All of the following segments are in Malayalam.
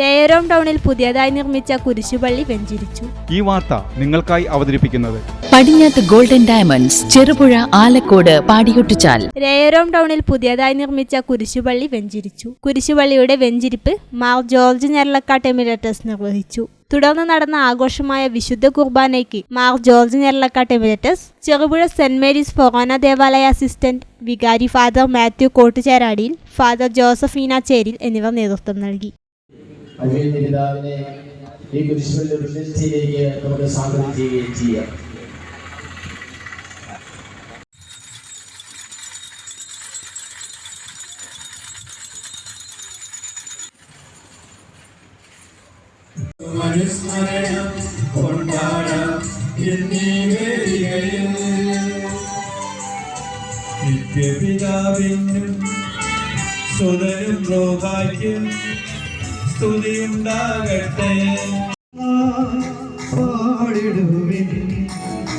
രേയരോം ടൗണിൽ പുതിയതായി നിർമ്മിച്ച കുരിശുപള്ളി വെഞ്ചിരിച്ചു. ഈ വാർത്ത നിങ്ങൾക്കായി അവതരിപ്പിക്കുന്നത്. പടിഞ്ഞാത്ത് ഗോൾഡൻ ഡയമണ്ട്സ് ചെറുപുഴ ആലക്കോട് പാടിയൊട്ടുചാൽ രേയരോം ടൗണിൽ പുതിയതായി നിർമ്മിച്ച കുരിശുപള്ളി വെഞ്ചിരിച്ചു. കുരിശുപള്ളിയുടെ വെഞ്ചിരിപ്പ് മാർ ജോർജ് ഞെരളക്കാട്ട് എമിറേറ്റസ് നിർവഹിച്ചു. തുടർന്ന് നടന്ന ആഘോഷമായ വിശുദ്ധ കുർബാനയ്ക്ക് Mar George Njarakkattu emeritus Cherupuzha saint Mary's ഫൊറോന ദേവാലയ അസിസ്റ്റന്റ് വികാരി ഫാദർ മാത്യു കോട്ടുചേരാടിയിൽ ഫാദർ ജോസഫീന ചേരിൽ എന്നിവർ നേതൃത്വം നൽകി. അഭിനന്ദ പിതാവിനെ ഈ കുരിശുകളുടെ പ്രതിഷ്ഠയിലേക്ക് നമുക്ക് സ്വാഗതം ചെയ്യുകയും ചെയ്യാം അനുസ്മരണം കൊണ്ടാടാം എന്നീ വേദികളിൽ നിത്യപിതാവിനും സുതനും റോഹായ്ക്കും സ്തുതിയുണ്ടാകട്ടെ. പാടിടുവിൻ.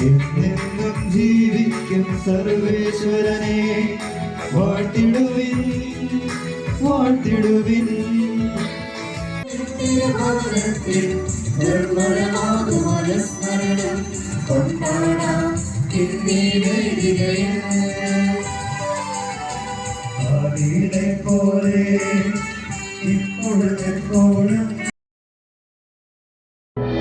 എന്നെന്നും ജീവിക്കും സർവേശ്വരനെ. വാട്ടിടുവിൻ വാട്ടിടുവിൻ. ആദിയിലെ